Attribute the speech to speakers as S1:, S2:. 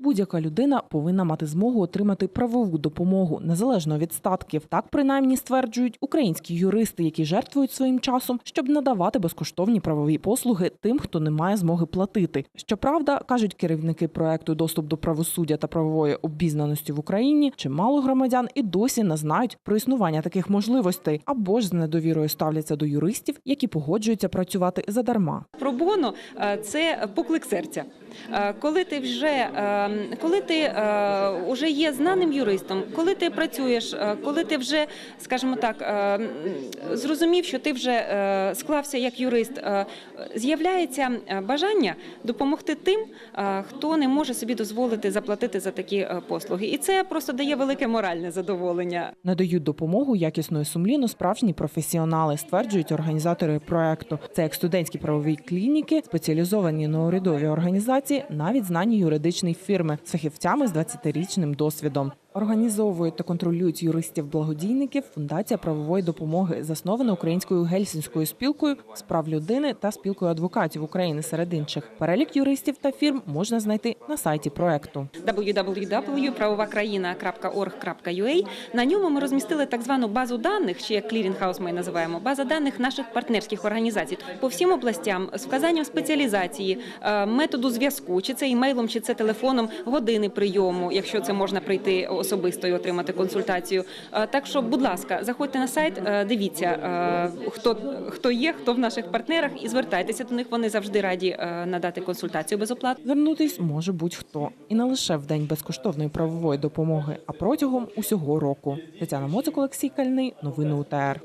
S1: Будь-яка людина повинна мати змогу отримати правову допомогу незалежно від статків. Так принаймні стверджують українські юристи, які жертвують своїм часом, щоб надавати безкоштовні правові послуги тим, хто не має змоги платити. Щоправда, кажуть керівники проекту доступ до правосуддя та правової обізнаності в Україні, чимало громадян і досі не знають про існування таких можливостей або ж з недовірою ставляться до юристів, які погоджуються працювати задарма.
S2: Пробоно е, це поклик серця. Е, Коли ти вже е, коли ти е, вже є знаним юристом, коли ти працюєш, е, коли ти вже, скажімо так, е, зрозумів, що ти вже е, склався як юрист, е, з'являється е, бажання допомогти тим, е, хто не може собі дозволити заплатити за такі е, послуги, і це просто дає велике моральне задоволення.
S1: Надають допомогу якісно і сумлінно справжні професіонали, стверджують організатори проекту. Це як студентські правові клініки, спеціалізовані неурядові організації, навіть знані юридичні фірми з фахівцями з 20-річним досвідом. Організовують та контролюють юристів-благодійників Фундація правової допомоги, заснована українською гельсінською спілкою з прав людини та спілкою адвокатів України серед інших. Перелік юристів та фірм можна знайти на сайті проекту.
S2: www.правовакраїна.org.ua. На ньому ми розмістили так звану базу даних, чи як клірінг-хаус ми називаємо, база даних наших партнерських організацій по всім областям з вказанням спеціалізації, е, методу зв'язку, чи це імейлом, чи це телефоном, години прийому, якщо це можна прийти особисто отримати консультацію. Е, Так що, будь ласка, заходьте на сайт, е, дивіться, е, хто, хто є, хто в наших партнерах, і звертайтеся до них. Вони завжди раді надати консультацію безоплатно.
S1: Звернутись може будь-хто, і не лише в день безкоштовної правової допомоги, а протягом усього року. Тетяна Моцик, Олексій Кальний, новини УТР.